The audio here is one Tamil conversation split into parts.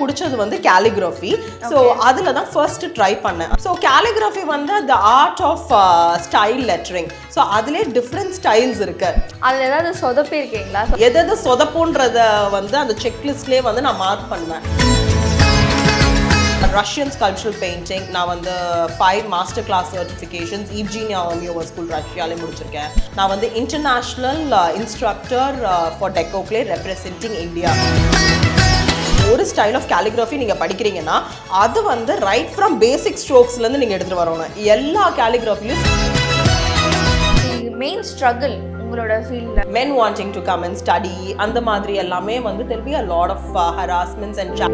பிடிச்சது வந்து கேலிகிராஃபி ஸோ அதில் தான் ஃபர்ஸ்ட் ட்ரை பண்ணேன். ஸோ கேலிகிராஃபி வந்து the art of style lettering so அதுலேயே டிஃப்ரெண்ட் ஸ்டைல்ஸ் இருக்கு. அதில் ஏதாவது சொதப்பி இருக்கீங்களா? எது எது சொதப்புன்றத வந்து அந்த செக்லிஸ்ட்லேயே வந்து நான் மார்க் பண்ணுவேன் ரஷ்யன் ஸ்கல்ப்சரல் பெயிண்டிங் நான் வந்து five master class certifications Evgenia ஹோமியோவா school ரஷ்யாலே முடிச்சிருக்கேன். நான் வந்து international instructor for deco clay representing India ஒரு ஸ்டைல் ஆஃப் கேலிகிராஃபி நீங்கள் படிக்கிறீங்கன்னா அது வந்து ரைட் ஃப்ரம் பேசிக் ஸ்ட்ரோக்ஸ்லேருந்து நீங்கள் எடுத்துகிட்டு வரணும். எல்லா கேலிகிராஃபிலையும் மெயின் ஸ்ட்ரகிள் உங்களோட ஃபீல்டில் men wanting to come and study அந்த மாதிரி எல்லாமே வந்து there will be a lot of uh, harassments and cha-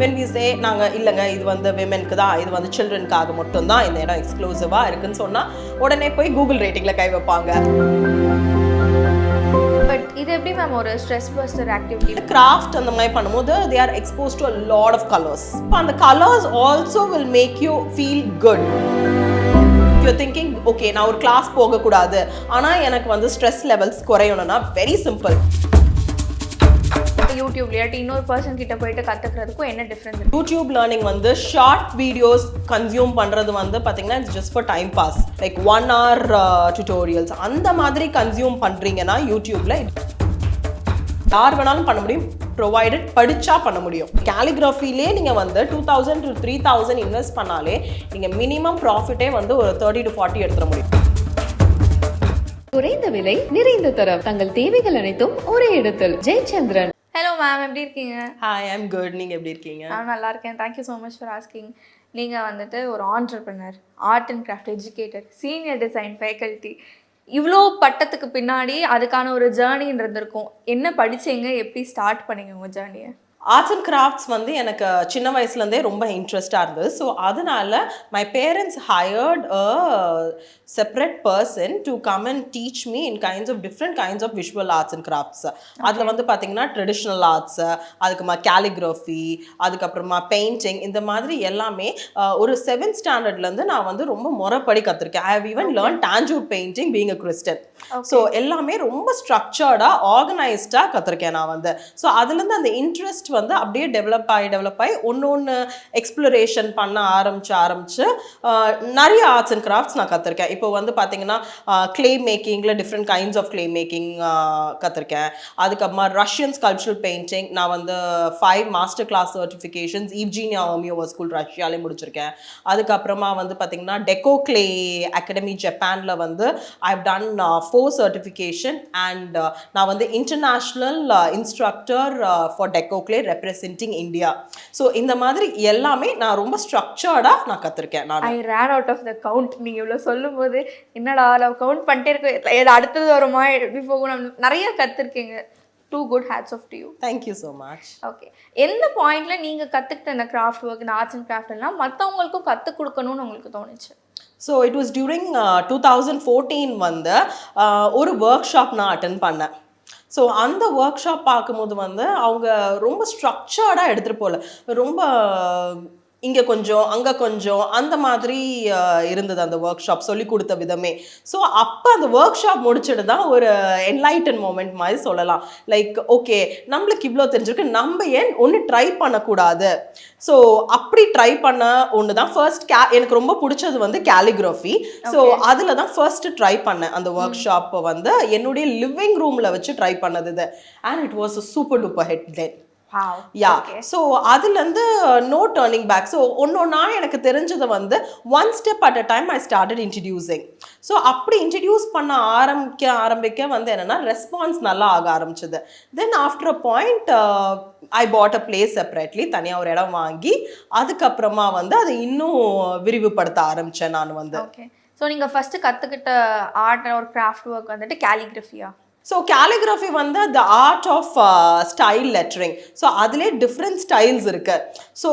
when we say நாங்க இல்லைங்க இது வந்து விமென்க்கு தான் இது வந்து சில்ட்ரனுக்காக மட்டும்தான் இந்த இடம் எக்ஸ்க்ளூசிவாக இருக்குன்னு சொன்னா உடனே போய் கூகுள் ரேட்டிங்ல கை வைப்பாங்க. இது எப்படி மேம் ஒரு ஸ்ட்ரெஸ் பஸ்டர் ஆக்டிவிட்டி கிராஃப்ட் அந்த மாதிரி பண்ணும்போது they are expose to a lot of colours அந்த colours also will make you feel good you thinking okay நான் ஒரு கிளாஸ் போகக்கூடாது. ஆனால் எனக்கு வந்து ஸ்ட்ரெஸ் லெவல்ஸ் குறையணும்னா வெரி சிம்பிள் இல்லாட்டி இன்னொரு பர்சன் கிட்ட போயிட்டு கத்துக்கிறதுக்கும் என்ன டிஃப்ரென்ஸ் யூடியூப் லேர்னிங் வந்து ஷார்ட் வீடியோஸ் கன்சியூம் பண்ணுறது வந்து பார்த்தீங்கன்னா it's just for time pass like one hour tutorials அந்த மாதிரி கன்சியூம் பண்ணுறீங்கன்னா யூடியூப்ல யார் வேணாலும் பண்ண முடியும். ப்ரொவைடட் படிச்சா பண்ண முடியும். கேலிகிராஃபிலே நீங்கள் வந்து two thousand to three thousand invest பண்ணாலே நீங்கள் மினிமம் ப்ராஃபிட்டே வந்து ஒரு தேர்ட்டி டு ஃபார்ட்டி எடுத்துட முடியும். குறைந்த விலை நிறைந்த தரம். தங்கள் தேவைகள் அனைத்தும் ஒரே இடத்தில். ஜெயச்சந்திரன். ஹலோ மேம் எப்படி இருக்கீங்க? ஹாய் ஐம் குட் நீங்கள் எப்படி இருக்கீங்க? நான் நல்லா இருக்கேன். Thank you so much for asking நீங்கள் வந்துட்டு ஒரு entrepreneur art and craft educator senior design faculty இவ்வளோ பட்டத்துக்கு பின்னாடி அதுக்கான ஒரு ஜேர்னின்னு இருந்திருக்கும். என்ன படிச்சீங்க? எப்படி ஸ்டார்ட் பண்ணீங்க உங்கள் ஜேர்னியை ஆர்ட்ஸ் அண்ட் கிராஃப்ட்ஸ் வந்து எனக்கு சின்ன வயசுலேருந்தே ரொம்ப இன்ட்ரெஸ்டாக இருந்தது. ஸோ அதனால my parents hired a separate person to come and teach me in kinds of different kinds of visual arts and crafts அதில் வந்து பார்த்தீங்கன்னா ட்ரெடிஷ்னல் ஆர்ட்ஸ் அதுக்குமா கேலிகிராஃபி அதுக்கப்புறமா பெயிண்டிங் இந்த மாதிரி எல்லாமே ஒரு செவன்த் ஸ்டாண்டர்ட்லேருந்து நான் வந்து ரொம்ப முறைப்படி கற்றுருக்கேன் I have even learn Tanjore painting being a Christian so எல்லாமே ரொம்ப ஸ்ட்ரக்சர்டாக ஆர்கனைஸ்டாக கற்றுருக்கேன் நான் வந்து. ஸோ அதுலேருந்து அந்த இன்ட்ரெஸ்ட் வந்து அப்படியே டெவலப் ஆகி டெவலப் ஆகி ஒன்று ஒன்று எக்ஸ்ப்ளரேஷன் பண்ண ஆரம்பிச்சு ஆரம்பிச்சு நிறைய ஆர்ட்ஸ் அண்ட் கிராஃப்ட்ஸ் நான் கற்றுருக்கேன் இப்போ வந்து பார்த்தீங்கன்னா clay மேக்கிங்கில் different kinds of clay making கற்றுருக்கேன் அதுக்கப்புறமா ரஷ்யன் ஸ்கல்ப்சரல் பெயிண்டிங் நான் வந்து five master class certifications Evgenia ஹோமியோவா school ரஷ்யாலே முடிச்சிருக்கேன். அதுக்கப்புறமா வந்து பார்த்தீங்கன்னா டெக்கோ கிளே அகாடமி ஜப்பானில் வந்து I have done four certification and நான் வந்து international instructor for deco clay representing India so இந்த மாதிரி எல்லாமே நான் ரொம்ப ஸ்ட்ரக்சர்டாக நான் கற்றுருக்கேன் நான். I ran out of the count நீங்கள் இவ்வளோ சொல்லும்போது என்னடா நான் கவுண்ட் பண்ணிட்டே இருக்க அடுத்தது வருமா எப்படி போகணும் நிறைய கற்றுருக்கீங்க too good hats off you thank you so much okay எந்த பாயிண்ட்ல நீங்கள் கற்றுக்கிட்ட இந்த கிராஃப்ட் ஒர்க் இந்த ஆர்ட்ஸ் அண்ட் கிராஃப்ட் எல்லாம் மற்றவங்களுக்கும் கற்றுக் கொடுக்கணும்னு உங்களுக்கு தோணுச்சு? So it was during two thousand fourteen வந்து uh, ஒரு ஒர்க் ஷாப் நான் அட்டன் பண்ணேன். ஸோ அந்த ஒர்க் ஷாப் பார்க்கும்போது வந்து அவங்க ரொம்ப ஸ்ட்ரக்சர்டாக எடுத்துகிட்டு போகல. ரொம்ப இங்கே கொஞ்சம் அங்கே கொஞ்சம் அந்த மாதிரி இருந்தது அந்த ஒர்க் ஷாப் சொல்லி கொடுத்த விதமே. ஸோ அப்போ அந்த ஒர்க் ஷாப் முடிச்சுட்டு தான் ஒரு என்லைட்டன் மூமெண்ட் மாதிரி சொல்லலாம். லைக் ஓகே நம்மளுக்கு இவ்வளோ தெரிஞ்சிருக்கு நம்ம ஏன் ஒன்று ட்ரை பண்ணக்கூடாது? ஸோ அப்படி ட்ரை பண்ண ஒன்று தான் ஃபர்ஸ்ட் கே எனக்கு ரொம்ப பிடிச்சது வந்து கேலிகிராஃபி ஸோ அதில் தான் ஃபர்ஸ்ட் ட்ரை பண்ணேன் அந்த ஒர்க் ஷாப் வந்து என்னுடைய லிவிங் ரூமில் வச்சு ட்ரை பண்ணது இது. And it was super duper hit then ya so அதுலேருந்து நோ டேர்னிங் பேக் ஸோ ஒன்றொன்னா எனக்கு தெரிஞ்சதை வந்து one step at a time I started introducing so அப்படி இன்ட்ரடியூஸ் பண்ண ஆரம்பிக்க ஆரம்பிக்க வந்து என்னென்னா ரெஸ்பான்ஸ் நல்லா ஆக ஆரம்பிச்சது. Then after a point I put a place separately தனியாக ஒரு இடம் வாங்கி அதுக்கப்புறமா வந்து அதை இன்னும் விரிவுபடுத்த ஆரம்பித்தேன் நான் வந்து. ஓகே ஸோ நீங்கள் ஃபஸ்ட்டு கற்றுக்கிட்ட ஆர்ட் ஒரு கிராஃப்ட் ஒர்க் வந்துட்டு கேலிகிராஃபியா ஸோ கேலிகிராஃபி வந்து the art of style lettering so அதுலேயே டிஃப்ரெண்ட் ஸ்டைல்ஸ் இருக்குது ஸோ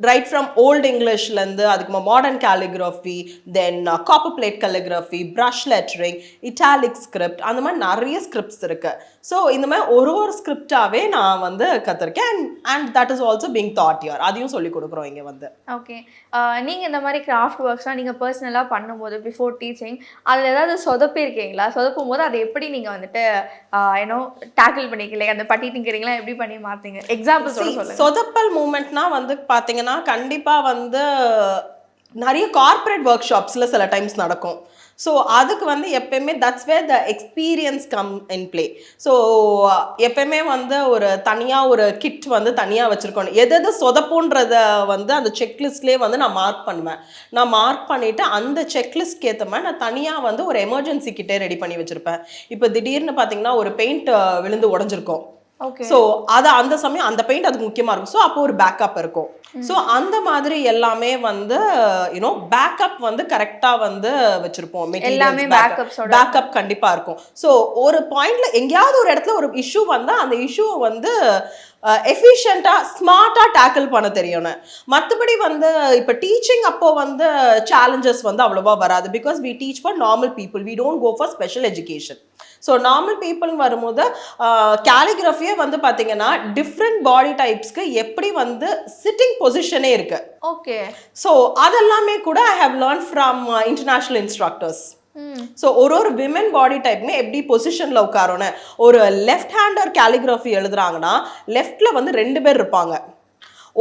ரைட் ஃப்ரம் ஓல்ட் இங்கிலீஷ்லேருந்து அதுக்கு modern calligraphy then copper plate calligraphy brush lettering italic script அந்த மாதிரி நிறைய ஸ்கிரிப்ட்ஸ் இருக்கு. ஸோ இந்த மாதிரி ஒரு ஒரு ஸ்கிரிப்டாகவே நான் வந்து கற்றுருக்கேன் and and that is also being taught here அதையும் சொல்லி கொடுக்குறோம் இங்கே வந்து. ஓகே நீங்கள் இந்த மாதிரி கிராஃப்ட் ஒர்க்ஸ்லாம் நீங்கள் பர்சனலாக பண்ணும்போது பிஃபோர் டீச்சிங் அதில் ஏதாவது சொதப்பிருக்கீங்களா சொதப்பும் போது அதை எப்படி நீங்கள் வந்துட்டு ஏன்னோ டேக்கிள் பண்ணிக்கல அந்த பட்டி திங்கிறீங்களா எப்படி பண்ணி மாற்றீங்க எக்ஸாம்பிள் சொதப்பல் மூமெண்ட்னா வந்து பாத்தீங்கன்னா கண்டிப்பாக வந்து நிறைய கார்ப்பரேட் ஒர்க் ஷாப்ஸில் சில டைம்ஸ் நடக்கும். ஸோ அதுக்கு வந்து எப்பயுமே that's where the experience come in play so எப்பயுமே வந்து ஒரு தனியாக ஒரு கிட் வந்து தனியாக வச்சுருக்கணும். எது எது சொதப்புன்றத வந்து அந்த செக்லிஸ்ட்லேயே வந்து நான் மார்க் பண்ணுவேன். நான் மார்க் பண்ணிவிட்டு அந்த செக்லிஸ்ட்க்கு ஏற்ற மாதிரி நான் தனியாக வந்து ஒரு எமர்ஜென்சி கிட்டே ரெடி பண்ணி வச்சுருப்பேன். இப்போ திடீர்னு பார்த்தீங்கன்னா ஒரு பெயிண்ட் விழுந்து உடஞ்சிருக்கும். ஸோ அது அந்த சமயம் அந்த பெயிண்ட் அதுக்கு முக்கியமா இருக்கும். ஸோ அப்போ ஒரு பேக்கப் இருக்கும். ஸோ அந்த மாதிரி எல்லாமே வந்து யூனோ பேக்கப் வந்து கரெக்டா வந்து வச்சிருப்போம். எல்லாமே. பேக்கப் கண்டிப்பா இருக்கும். ஸோ ஒரு பாயிண்ட்ல எங்கேயாவது ஒரு இடத்துல ஒரு இஷ்யூ வந்தா அந்த இஷ்யூவை வந்து எஃபிஷியண்ட்டாக ஸ்மார்ட்டாக டேக்கிள் பண்ண தெரியணும் மற்றபடி வந்து இப்போ டீச்சிங் அப்போ வந்து சேலஞ்சஸ் வந்து அவ்வளோவா வராது. Because we teach for normal people we don't go for special education so normal பீப்புள்னு வரும்போது கேலிகிராஃபியே வந்து பார்த்தீங்கன்னா டிஃப்ரெண்ட் பாடி டைப்ஸ்க்கு எப்படி வந்து சிட்டிங் பொசிஷனே இருக்கு. ஓகே ஸோ அதெல்லாமே கூட I have learn from international instructors so ஒரு ஒரு விமன் பாடி டைப்புமே எப்படி பொசிஷனில் உட்காரோன்னு ஒரு லெஃப்ட் ஹேண்டர் கேலிகிராஃபி எழுதுறாங்கன்னா லெஃப்டில் வந்து ரெண்டு பேர் இருப்பாங்க.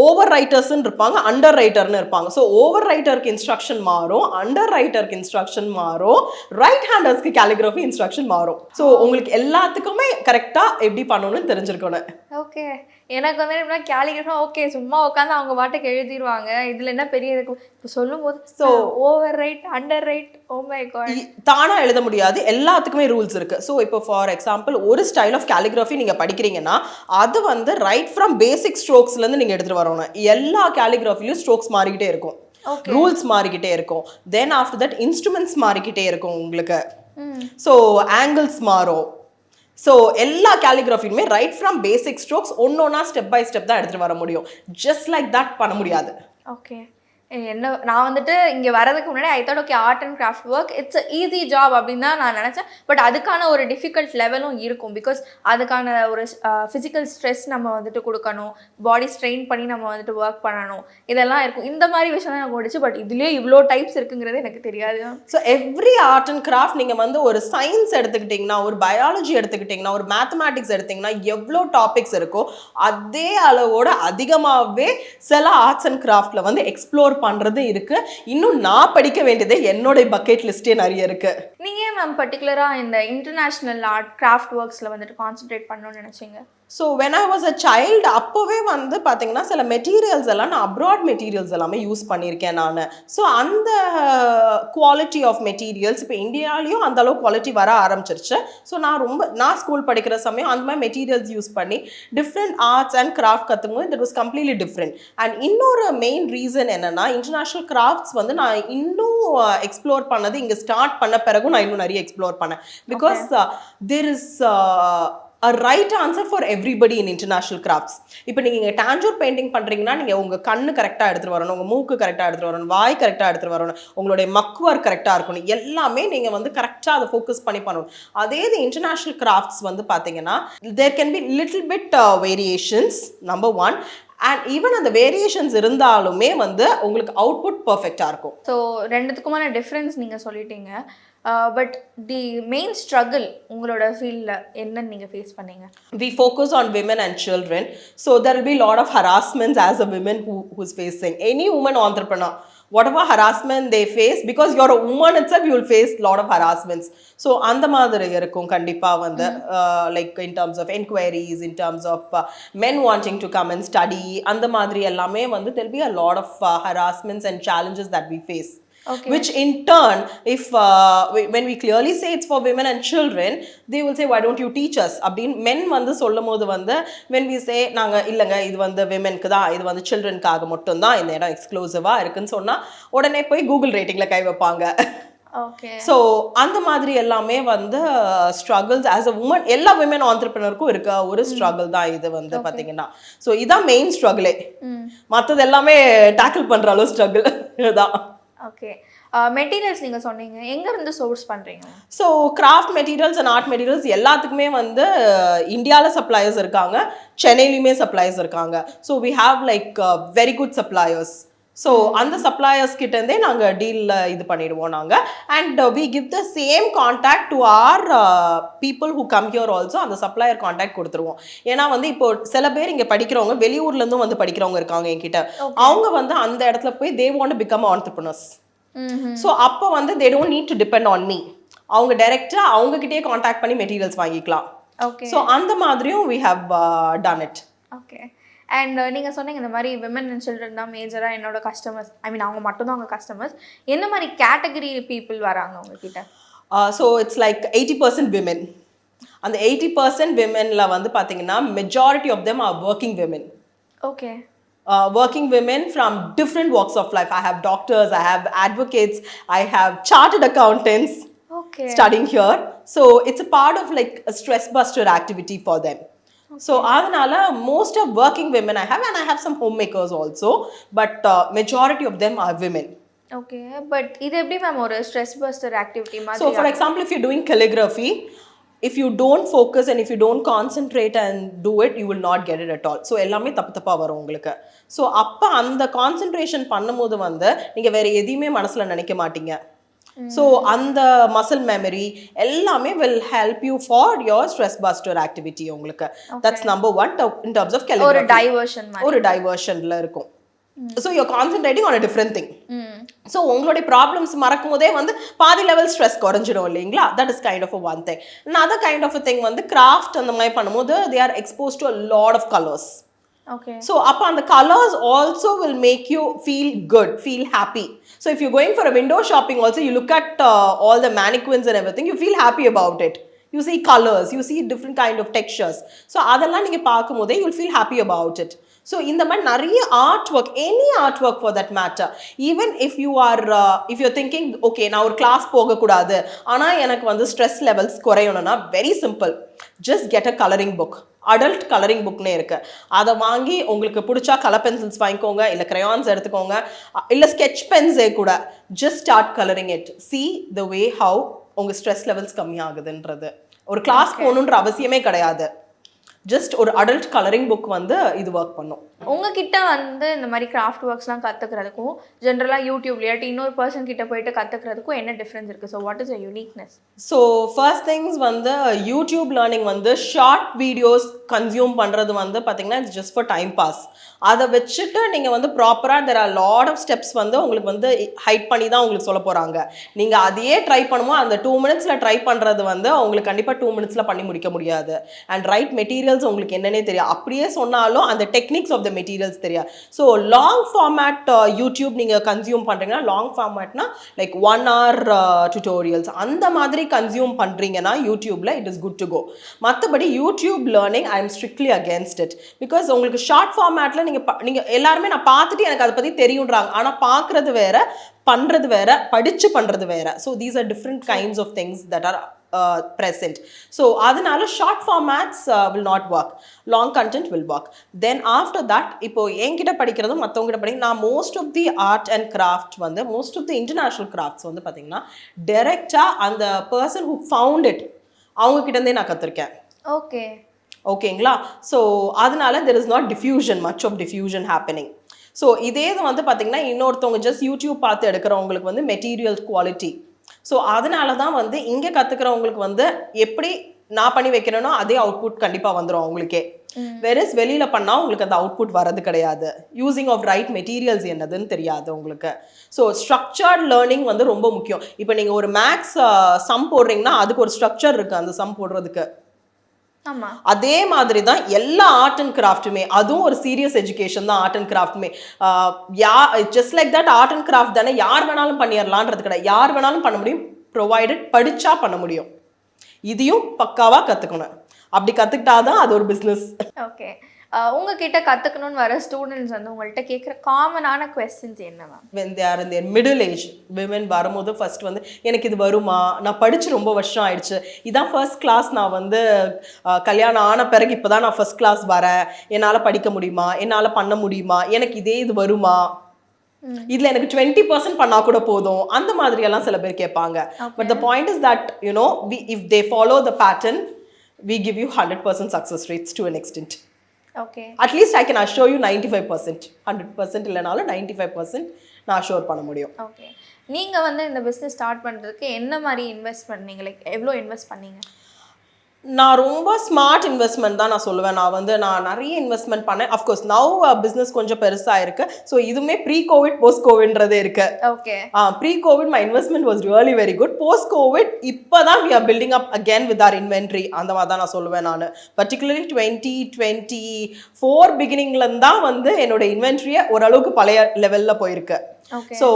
ஓவர் ரைட்டர்ஸ்ன்னு இருப்பாங்க அண்டர் ரைட்டர்னு இருப்பாங்க. ஸோ ஓவர் ரைட்டருக்கு இன்ஸ்ட்ரக்ஷன் மாறும் அண்டர் ரைட்டருக்கு இன்ஸ்ட்ரக்ஷன் மாறும் ரைட் ஹேண்டர்ஸ்க்கு கேலிகிராஃபி இன்ஸ்ட்ரக்ஷன் மாறும் ஸோ உங்களுக்கு எல்லாத்துக்குமே கரெக்டாக எப்படி பண்ணணும்னு தெரிஞ்சிருக்கணும். ஓகே. எனக்கு வந்து என்ன கேலிகிராஃபா ஓகே சும்மா உட்காந்து அவங்க பாட்டுக்கு எழுதிருவாங்க. இதுல என்ன பெரிய இருக்கு இப்போ சொல்லும் போது so over write under write oh my god இ- தானா எழுத முடியாது. எல்லாத்துக்குமே ரூல்ஸ் இருக்கு. ஸோ இப்போ ஃபார் எக்ஸாம்பிள் ஒரு ஸ்டைல் ஆஃப் கேலிகிராஃபி நீங்க படிக்கிறீங்கன்னா அது வந்து ரைட் ஃப்ரம் பேசிக் ஸ்ட்ரோக்ஸ்ல இருந்து நீங்க எடுத்துட்டு வரணும். எல்லா கேலிகிராஃபிலையும் ஸ்ட்ரோக்ஸ் மாறிக்கிட்டே இருக்கும். ரூல்ஸ் மாறிக்கிட்டே இருக்கும். தென் ஆஃப்டர் தட் இன்ஸ்ட்ருமெண்ட்ஸ் மாறிக்கிட்டே இருக்கும் உங்களுக்கு. ஸோ ஆங்கிள்ஸ் மாறும். ஸோ எல்லா கேலிகிராஃபியுமே ரைட் ஃப்ரம் பேசிக் ஸ்ட்ரோக்ஸ் ஒன்னொன்னா ஸ்டெப் பை ஸ்டெப் தான் எடுத்துட்டு வர முடியும். ஜஸ்ட் லைக் தட் பண்ண முடியாது. ஓகே என்ன நான் வந்துட்டு இங்கே வரதுக்கு முன்னாடி I thought okay art and craft work it's easy job அப்படின்னு தான் நான் நினச்சேன். பட் அதுக்கான ஒரு டிஃபிகல்ட் லெவலும் இருக்கும். பிகாஸ் அதுக்கான ஒரு ஃபிசிக்கல் ஸ்ட்ரெஸ் நம்ம வந்துட்டு கொடுக்கணும். பாடி ஸ்ட்ரெயின் பண்ணி நம்ம வந்துட்டு ஒர்க் பண்ணணும். இதெல்லாம் இருக்கும். இந்த மாதிரி விஷயம் தான் எனக்கு ஓடிச்சு. பட் இதுலேயே இவ்வளோ டைப்ஸ் இருக்குங்கிறது எனக்கு தெரியாது. So every art and craft நீங்கள் வந்து ஒரு சயின்ஸ் எடுத்துக்கிட்டிங்கன்னா ஒரு பயாலஜி எடுத்துக்கிட்டிங்கன்னா ஒரு மேத்தமேட்டிக்ஸ் எடுத்தீங்கன்னா எவ்வளோ டாபிக்ஸ் இருக்கோ அதே அளவோட அதிகமாகவே சில ஆர்ட்ஸ் அண்ட் கிராஃப்டில் வந்து எக்ஸ்ப்ளோர் பண்ணுறது இருக்குது இன்னும் நான் படிக்க வேண்டியது என்னோட பக்கெட் லிஸ்ட்டே நிறைய இருக்குது நீங்கள் ஏன் மேம் பர்டிகுலராக இந்த இன்டர்நேஷ்னல் ஆர்ட் கிராஃப்ட் ஒர்க்ஸில் வந்துட்டு கான்சென்ட்ரேட் பண்ணணும்னு நினச்சிங்க? So when I was a child அப்போவே வந்து பார்த்தீங்கன்னா சில மெட்டீரியல்ஸ் எல்லாம் நான் அப்ராட் மெட்டீரியல்ஸ் எல்லாமே யூஸ் பண்ணியிருக்கேன் நான். ஸோ அந்த குவாலிட்டி ஆஃப் மெட்டீரியல்ஸ் இப்போ இந்தியாலையும் அந்த அளவு குவாலிட்டி வர ஆரம்பிச்சிருச்சு. ஸோ நான் ரொம்ப நான் ஸ்கூல் படிக்கிற சமயம் அந்த மாதிரி மெட்டீரியல்ஸ் யூஸ் பண்ணி டிஃப்ரெண்ட் ஆர்ட்ஸ் அண்ட் கிராஃப்ட் கற்றுக்கும் that was completely different and இன்னொரு மெயின் ரீசன் என்னன்னா இன்டர்நேஷ்னல் கிராஃப்ட்ஸ் வந்து நான் இன்னும் எக்ஸ்ப்ளோர் பண்ணது இங்கே ஸ்டார்ட் பண்ண பிறகும் நான் இன்னும் நிறைய எக்ஸ்ப்ளோர் பண்ணேன். Because there is a right answer for everybody in international crafts இப்போ நீங்கள் இங்கே டாஞ்சூர் பெயிண்டிங் பண்ணுறீங்கன்னா நீங்கள் உங்கள் கண்ணு கரெக்டாக எடுத்துகிட்டு வரணும் உங்கள் மூக்கு கரெக்டாக எடுத்துகிட்டு வரணும் வாய் கரெக்டாக எடுத்துகிட்டு வரணும் உங்களுடைய மக்குவர் கரெக்டாக இருக்கணும் எல்லாமே நீங்கள் வந்து கரெக்டாக அதை ஃபோக்கஸ் பண்ணி பண்ணணும். அதே இது இன்டர்நேஷ்னல் கிராஃப்ட்ஸ் வந்து பார்த்தீங்கன்னா there can be little bit variations number one and even அந்த வேரியேஷன்ஸ் இருந்தாலுமே வந்து உங்களுக்கு அவுட்புட் பர்ஃபெக்டாக இருக்கும். ஸோ ரெண்டுத்துக்குமான டிஃப்ரென்ஸ் நீங்கள் சொல்லிட்டீங்க. பட் தி மெயின் ஸ்ட்ரகிள் உங்களோட ஃபீல்டில் என்னன்னு நீங்கள் ஃபேஸ் பண்ணீங்க we focus on women and children so there will be a lot of harassments as a woman who who's facing any woman entrepreneur whatever harassment they face because you're a woman itself you will face a lot of harassments so அந்த மாதிரி இருக்கும் கண்டிப்பா வந்து like in terms of enquiries in terms of uh, men wanting to come and study அந்த மாதிரி எல்லாமே வந்து be a lot of uh, harassments and challenges that we face Okay. which in turn if uh, when we clearly say it's for women and children they will say why don't you teach us? அப்படின்னு men வந்து சொல்லும் போது வந்து when we say நாங்க இல்லைங்க இது வந்து விமென்க்கு தான் இது வந்து சில்ட்ரனுக்காக மட்டும்தான் இந்த இடம் எக்ஸ்க்ளூசிவா இருக்குன்னு சொன்னா உடனே போய் கூகுள் ரேட்டிங்ல கை வைப்பாங்க. ஸோ அந்த மாதிரி எல்லாமே வந்து ஸ்ட்ரகிள்ஸ் ஆஸ் அ உமன் எல்லா விமன் ஆண்டர்பிரினருக்கும் இருக்க ஒரு ஸ்ட்ரகிள் தான் இது வந்து பார்த்தீங்கன்னா. ஸோ இதான் மெயின் ஸ்ட்ரகிளே மற்றது எல்லாமே டேக்கிள் பண்ணுற அளவு ஸ்ட்ரகிள் தான். ஓகே மெட்டீரியல்ஸ் நீங்கள் சொன்னீங்க. எங்கேருந்து சோர்ஸ் பண்ணுறீங்க so craft materials and art materials எல்லாத்துக்குமே வந்து uh, இந்தியாவில் சப்ளையர்ஸ் இருக்காங்க. சென்னையிலுமே சப்ளையர்ஸ் இருக்காங்க. So we have like very good suppliers so அந்த சப்ளையர்ஸ் கிட்டேருந்தே நாங்கள் டீலில் இது பண்ணிடுவோம் நாங்கள் and we give the same contact to our people who come here also அந்த சப்ளையர் காண்டாக்ட் கொடுத்துருவோம். ஏன்னா வந்து இப்போ சில பேர் இங்கே படிக்கிறவங்க வெளியூர்லேருந்தும் வந்து படிக்கிறவங்க இருக்காங்க என்கிட்ட. அவங்க வந்து அந்த இடத்துல போய் they want become entrepreneurs so அப்போ வந்து they don't need to depend on me அவங்க டைரெக்டாக அவங்ககிட்டயே காண்டாக்ட் பண்ணி மெட்டீரியல்ஸ் வாங்கிக்கலாம். ஸோ அந்த மாதிரியும் we have done it okay and நீங்கள் சொன்னீங்க இந்த மாதிரி விமன் அண்ட் சில்ட்ரன் தான் மேஜராக என்னோட கஸ்டமர்ஸ் ஐ மீன் அவங்க மட்டும் தான் அவங்க கஸ்டமர்ஸ் என்ன மாதிரி கேட்டகரி பீப்புள் வராங்க உங்ககிட்ட? So it's like eighty percent women அந்த எயிட்டி பர்சன்ட் விமெனில் வந்து பார்த்தீங்கன்னா majority of them are working women okay uh, working women from different walks of life. I have doctors, I have advocates, I have chartered accountants okay studying here. So it's a part of like a stress buster activity for them. So அதனால most of working women I have and I have some homemakers also, but uh, majority of them are women. Okay but இது எப்படி மேம் ஒரு ஸ்ட்ரெஸ் பஸ்டர் ஆக்டிவிட்டி So மாதிரி for example, if you're doing calligraphy, if you don't focus and if you don't concentrate and do it, you will not get it at all. So எல்லாமே தப்பு தப்பா வரும் உங்களுக்கு ஸோ அப்போ அந்த கான்சென்ட்ரேஷன் பண்ணும்போது வந்து நீங்கள் வேற எதையுமே மனசில் நினைக்க மாட்டீங்க ஸோ அந்த மசில் மெமரி எல்லாமே will help you for your stress buster activity உங்களுக்கு. That's number one in terms of ஒரு டைவர்ஷன் ஒரு டைவர்ஷன்ல இருக்கும். So you're concentrating on a different thing so உங்களுடைய ப்ராப்ளம்ஸ் மறக்கும் போதே வந்து பாதி லெவல் ஸ்ட்ரெஸ் குறைஞ்சிடும் இல்லைங்களா? That is kind of a one thing other kind of a thing வந்து கிராஃப்ட் அந்த மாதிரி பண்ணும்போது they are expose to a lot of colours so அப்போ அந்த colours also will make you feel good feel happy so if you going for a window shopping also you look at all the mannequins and every thing you feel happy about it you see colours you see different kind of textures so அதெல்லாம் நீங்கள் பார்க்கும்போதே you'll feel happy about it so இந்த மாதிரி நிறைய art work any art work for that matter even if you are if you thinking okay நான் ஒரு கிளாஸ் போகக்கூடாது ஆனால் எனக்கு வந்து stress levels குறையணும்னா very simple just get a colouring book adult colouring புக்னே இருக்கு. அதை வாங்கி உங்களுக்கு பிடிச்சா கலர் பென்சில்ஸ் வாங்கிக்கோங்க இல்லை crayons எடுத்துக்கோங்க இல்லை ஸ்கெச் பென்ஸே கூட just start colouring it see the way how உங்கள் ஸ்ட்ரெஸ் லெவல்ஸ் கம்மியாகுதுன்றது. ஒரு கிளாஸ் போகணுன்ற அவசியமே கிடையாது. ஜஸ்ட் ஒரு அடல்ட் கலரிங் புக் வந்து இது ஒர்க் பண்ணும். உங்ககிட்ட வந்து இந்த மாதிரி கிராஃப்ட் ஒர்க்ஸ்லாம் கற்றுக்கிறதுக்கும் ஜென்ரலாக யூடியூப்ல இல்லாட்டி இன்னொரு பர்சன் கிட்ட போயிட்டு கற்றுக்கிறதுக்கும் என்ன டிஃப்ரென்ஸ் இருக்குது so what is a uniqueness so first things வந்து யூடியூப் லேர்னிங் வந்து ஷார்ட் வீடியோஸ் கன்சியூம் பண்ணுறது வந்து பார்த்தீங்கன்னா it's just for time pass அதை வச்சுட்டு நீங்கள் வந்து ப்ராப்பராக there are lot of steps வந்து உங்களுக்கு வந்து ஹைட் பண்ணி தான் உங்களுக்கு சொல்ல போகிறாங்க நீங்கள் அதையே ட்ரை பண்ணும்போது அந்த டூ மினிட்ஸில் ட்ரை பண்ணுறது வந்து உங்களுக்கு கண்டிப்பாக டூ மினிட்ஸில் பண்ணி முடிக்க முடியாது. அண்ட் ரைட் மெட்டீரியல்ஸ் உங்களுக்கு என்னன்னே தெரியும் அப்படியே சொன்னாலும் அந்த டெக்னிக்ஸ் ஆஃப் த மெட்டீரியல்ஸ் தெரியாது. ஸோ லாங் ஃபார்மேட் யூடியூப் நீங்கள் கன்சியூம் பண்ணுறீங்கன்னா லாங் ஃபார்மேட்னா லைக் ஒன் ஹவர் டுட்டோரியல்ஸ் அந்த மாதிரி கன்சியூம் பண்ணுறீங்கன்னா யூடியூப்ல it is good to go மற்றபடி YouTube learning I am strictly against it because உங்களுக்கு ஷார்ட் ஃபார்மேட்டில் நீங்கள் நீங்கள் எல்லாருமே நான் பார்த்துட்டு எனக்கு அதை பற்றி தெரியுன்றாங்க ஆனால் பார்க்குறது வேற பண்ணுறது வேற படித்து பண்ணுறது வேற. So these are different kinds of things that are present. So அதனால short formats will not work long content will work then after that இப்போ என்கிட்ட படிக்கிறதும் மற்றவங்ககிட்ட படி நான் most of the art and craft வந்து most of the international crafts வந்து பார்த்தீங்கன்னா டெரெக்டாக அந்த பர்சன் ஹூ ஃபவுண்ட் இட் அவங்க கிட்டேருந்தே நான் கற்றுருக்கேன் ஓகே ஓகேங்களா ஸோ அதனால there is not diffusion much of diffusion happening so இதே இது வந்து பார்த்தீங்கன்னா இன்னொருத்தவங்க ஜஸ்ட் யூடியூப் பார்த்து எடுக்கிறவங்களுக்கு வந்து மெட்டீரியல் குவாலிட்டி ஸோ அதனால தான் வந்து இங்கே கற்றுக்கிறவங்களுக்கு வந்து எப்படி நான் பண்ணி வைக்கிறேனோ அதே அவுட்புட் கண்டிப்பாக வந்துடும் அவங்களுக்கே. வெரஸ் வெளியில் பண்ணால் உங்களுக்கு அந்த அவுட்புட் வரது கிடையாது. யூசிங் ஆஃப் ரைட் மெட்டீரியல்ஸ் என்னதுன்னு தெரியாது உங்களுக்கு. ஸோ ஸ்ட்ரக்சர்ட் லேர்னிங் வந்து ரொம்ப முக்கியம். இப்போ நீங்கள் ஒரு மேக்ஸ் சம் போடுறீங்கன்னா அதுக்கு ஒரு ஸ்ட்ரக்சர் இருக்குது அந்த சம் போடுறதுக்கு. அதே மாதிரி தான் எல்லா ஆர்ட் அண்ட் கிராஃப்ட்டுமே அதுவும் ஒரு சீரியஸ் எஜுகேஷன் தான் art and கிராஃப்ட்டுமே yeah just like that art and craft தானே யார் வேணாலும் பண்ணிடலான்றது கிடையாது. யார் வேணாலும் பண்ண முடியும் ப்ரொவைடட் படிச்சா பண்ண முடியும். இதையும் பக்காவா கத்துக்கணும். அப்படி கத்துக்கிட்டாதான் அது ஒரு பிஸ்னஸ் ஓகே உங்ககிட்ட கத்துக்கணும்னு வர ஸ்டூடெண்ட்ஸ் வந்து உங்கள்கிட்ட கேட்குற காமனான கொஸ்டின்ஸ் என்ன ma'am they are in their middle age women வரும்போது ஃபர்ஸ்ட் வந்து எனக்கு இது வருமா? நான் படிச்சு ரொம்ப வருஷம் ஆயிடுச்சு. இதான் ஃபர்ஸ்ட் கிளாஸ் நான் வந்து கல்யாணம் ஆன பிறகு இப்பதான் நான் ஃபர்ஸ்ட் கிளாஸ் வரேன். என்னால படிக்க முடியுமா? என்னால பண்ண முடியுமா? எனக்கு இதே இது வருமா? இதுல எனக்கு டுவெண்ட்டி பர்சன்ட் பண்ணா கூட போதும். அந்த மாதிரி எல்லாம் சில பேர் கேட்பாங்க. But the point is that you know we if they follow the pattern we give you hundred percent success rates to an extent at least I can assure you ninety five percent hundred percent இல்லைனாலும் நைன்டி ஃபைவ் பர்சன்ட் நான் அஷோர் பண்ண முடியும். ஓகே நீங்கள் வந்து இந்த பிஸ்னஸ் ஸ்டார்ட் பண்ணுறதுக்கு என்ன மாதிரி இன்வெஸ்ட் பண்ணீங்க? லைக் எவ்வளோ இன்வெஸ்ட் பண்ணீங்க? நான் ரொம்ப ஸ்மார்ட் இன்வெஸ்ட்மெண்ட் தான் நான் சொல்லுவேன். நான் வந்து நான் நிறைய இன்வெஸ்ட்மெண்ட் பண்ணேன். அஃப்கோர்ஸ் நவ் பிஸ்னஸ் கொஞ்சம் பெருசாக இருக்கு. ஸோ இதுவுமே ப்ரீ கோவிட் போஸ்ட் கோவிட்ன்றது இருக்கு. Okay pre Covid my investment was really very good post Covid இப்போ தான் we are building up again with our inventory அந்த மாதிரி தான் நான் சொல்லுவேன் நான். பர்டிகுலர்லி டுவெண்ட்டி டுவெண்ட்டி ஃபோர் பிகினிங்லேருந்து தான் வந்து என்னோட இன்வென்ட்ரியை ஓரளவுக்கு பழைய லெவலில் போயிருக்கு. ஸோ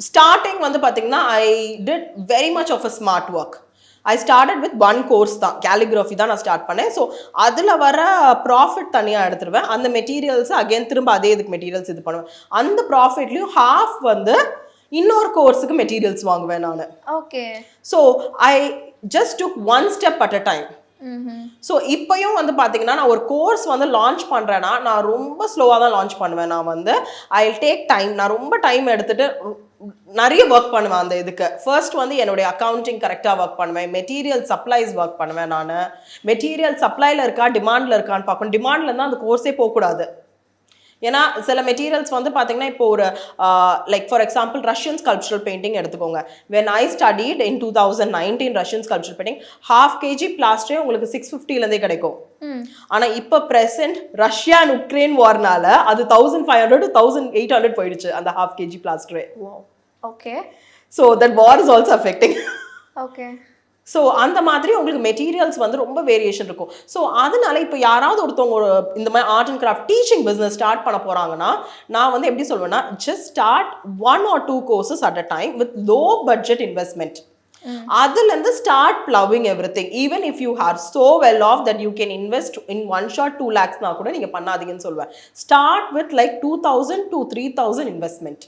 ஸ்டார்டிங் வந்து பார்த்தீங்கன்னா I did very much of a smart work I started with one course தான். கேலிகிராஃபி தான் நான் ஸ்டார்ட் பண்ணேன். ஸோ அதில் வர ப்ராஃபிட் தனியாக எடுத்துருவேன். அந்த மெட்டீரியல்ஸ் அகைன் திரும்ப அதே இதுக்கு மெட்டீரியல்ஸ் இது பண்ணுவேன். அந்த ப்ராஃபிட்லேயும் ஹாஃப் வந்து இன்னொரு கோர்ஸுக்கு மெட்டீரியல்ஸ் வாங்குவேன் நான். Okay so I just took one step at a time so இப்பயும் வந்து பார்த்தீங்கன்னா நான் ஒரு கோர்ஸ் வந்து லான்ச் பண்ணுறேன்னா நான் ரொம்ப ஸ்லோவாக தான் லான்ச் பண்ணுவேன். நான் வந்து ஐ டேக் டைம் நான் ரொம்ப டைம் எடுத்துட்டு நிறைய ஒர்க் பண்ணுவேன் அந்த இதுக்கு. ஃபர்ஸ்ட் வந்து என்னுடைய அக்கௌண்டிங் கரெக்டாக ஒர்க் பண்ணுவேன். மெட்டீரியல் சப்ளைஸ் ஒர்க் பண்ணுவேன் நான். மெட்டீரியல் சப்ளைல இருக்கா டிமாண்டில் இருக்கான்னு பார்க்கணும். டிமாண்டில் இருந்தால் அந்த கோர்ஸே போகக்கூடாது. ஏன்னா சில மெட்டீரியல்ஸ் வந்து பார்த்தீங்கன்னா இப்போ ஒரு like for example Russian sculptural painting எடுத்துக்கோங்க. When I studied in two thousand nineteen Russian sculptural painting half KG பிளாஸ்டரே உங்களுக்கு சிக்ஸ் ஃபிஃப்டிலேருந்தே கிடைக்கும். ஆனால் இப்போ ப்ரெசென்ட் ரஷ்யா அண்ட் உக்ரைன் வார்னால அது thousand five hundred thousand eight hundred போயிடுச்சு அந்த half KG பிளாஸ்டரே okay so that war is also affecting okay so அந்த மாதிரி உங்களுக்கு மெட்டீரியல்ஸ் வந்து ரொம்ப வேரியேஷன் இருக்கும். ஸோ அதனால இப்போ யாராவது ஒருத்தவங்க ஒரு இந்த மாதிரி art and craft teaching business start பண்ண போகிறாங்கன்னா நான் வந்து எப்படி சொல்வேன்னா just start one or two courses at a time with low budget investment அதுலேருந்து start ploughing every thing even if you are so well off that you can invest in one shot two லேக்ஸ்னா கூட நீங்கள் பண்ணாதீங்கன்னு சொல்லுவேன். Start with like two thousand to three thousand investment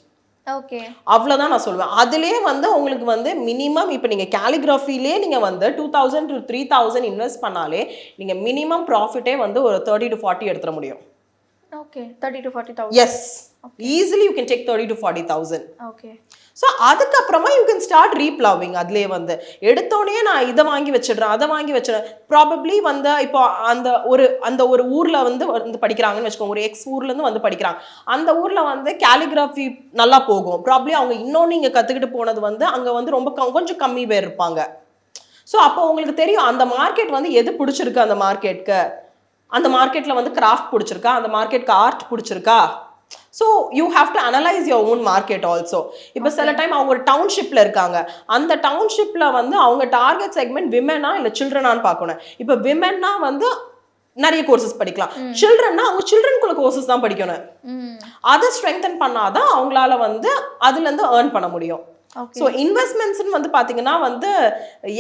அவ்வளோதான் நான் சொல்லுவேன். அதுலேயே வந்து உங்களுக்கு வந்து மினிமம் இப்போ நீங்கள் கேலிகிராஃபிலே நீங்கள் வந்து two thousand to three thousand invest பண்ணாலே நீங்கள் மினிமம் ப்ராஃபிட்டே வந்து ஒரு தேர்ட்டி டு ஃபார்ட்டி எடுத்துட முடியும். Okay. Thirty to forty thousand yes easily you can take thirty to forty thousand okay so அதுக்கப்புறமா யூ கேன் ஸ்டார்ட் ரீப்ளவிங் அதுலேயே வந்து எடுத்தோடனே நான் இதை வாங்கி வச்சிடுறேன் அதை வாங்கி வச்சிடுறேன். ப்ராபப்ளி வந்து இப்போ அந்த ஒரு அந்த ஒரு ஊரில் வந்து வந்து படிக்கிறாங்கன்னு வச்சுக்கோங்க. ஒரு எக்ஸ் ஊர்லேருந்து வந்து படிக்கிறாங்க. அந்த ஊரில் வந்து கேலிகிராஃபி நல்லா போகும். ப்ராப்ளி அவங்க இன்னொன்று இங்கே கற்றுக்கிட்டு போனது வந்து அங்கே வந்து ரொம்ப கொஞ்சம் கம்மி பேர் இருப்பாங்க. ஸோ அப்போ உங்களுக்கு தெரியும் அந்த மார்க்கெட் வந்து எது பிடிச்சிருக்கு அந்த மார்க்கெட்டுக்கு அந்த மார்க்கெட்டில் வந்து கிராஃப்ட் பிடிச்சிருக்கா? அந்த மார்க்கெட்டுக்கு ஆர்ட் பிடிச்சிருக்கா? So you have to analyse your own market also இப்போ சில டைம் அவங்க ஒரு டவுன்ஷிப்பில் இருக்காங்க. அந்த டவுன்ஷிப்பில் வந்து அவங்க டார்கெட் செக்மெண்ட் விமனா இல்லை சில்ட்ரனான்னு பார்க்கணும். இப்போ விமன்னா வந்து நிறைய கோர்சஸ் படிக்கலாம். சில்ட்ரன்னா அவங்க சில்ட்ரனுக்குள்ள கோர்சஸ் தான் படிக்கணும். அதை ஸ்ட்ரெங்தன் பண்ணாதான் அவங்களால வந்து அதுலேருந்து ஏர்ன் பண்ண முடியும். ஸோ இன்வெஸ்ட்மெண்ட்ஸ்னு வந்து பார்த்தீங்கன்னா வந்து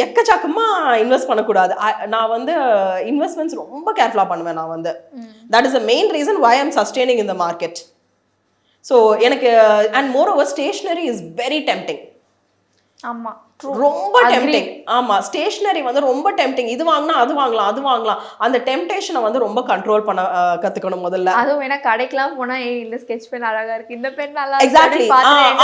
எக்கச்சக்கமாக இன்வெஸ்ட் பண்ணக்கூடாது. நான் வந்து இன்வெஸ்ட்மெண்ட்ஸ் ரொம்ப கேர்ஃபுல்லாக பண்ணுவேன் நான் வந்து. That is the main reason why I'm sustaining இந்த மார்க்கெட் ஸோ எனக்கு and moreover stationery is very tempting ஆமா ரொம்ப டெம்டிங் ஆமா ஸ்டேஷனரி வந்து ரொம்ப டெம்டிங் இது வாங்கினா அது வாங்கலாம் அது வாங்கலாம். அந்த டெம்டேஷனை வந்து ரொம்ப கண்ட்ரோல் பண்ண அஹ், கத்துக்கணும் முதல்ல. அதுவும் வேணா கடைக்கெல்லாம் போனா ஏய் இந்த ஸ்கெட்ச் பென் அழகா இருக்கு. இந்த பென் நல்லா எக்ஸாக்ட்லி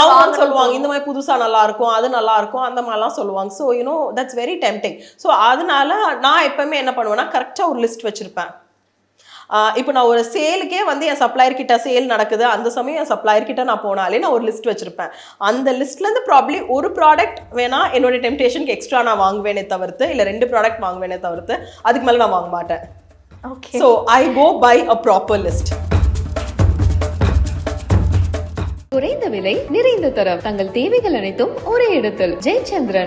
அவங்க சொல்லுவாங்க இந்த மாதிரி புதுசா நல்லா இருக்கும் அது நல்லா இருக்கும் அந்த மாதிரிலாம் சொல்லுவாங்க. So you know that's very tempting so அதனால நான் எப்பவுமே என்ன பண்ணுவேன்னா கரெக்டாக ஒரு லிஸ்ட் வச்சிருப்பேன். இப்போ நான் ஒரு சேலுக்கே வந்து என் சப்ளையர் கிட்ட சேல் நடக்குது. அந்த சமயம் என் சப்ளையர் கிட்ட நான் போனாலே நான் ஒரு லிஸ்ட் வச்சிருப்பேன். அந்த லிஸ்ட்லேருந்து ப்ராப்ளி ஒரு ப்ராடக்ட் வேணா என்னோட டெம்டேஷனுக்கு எக்ஸ்ட்ரா நான் வாங்குவேனே தவிர்த்து இல்லை ரெண்டு ப்ராடக்ட் வாங்குவேனே தவிர்த்து அதுக்கு மேலே நான் வாங்க மாட்டேன். Okay so I go by a proper list குறைந்த விலை நிறைந்த தரம். தங்கள் தேவைகள் அனைத்தும் ஒரே இடத்தில். ஜெயச்சந்திரன்.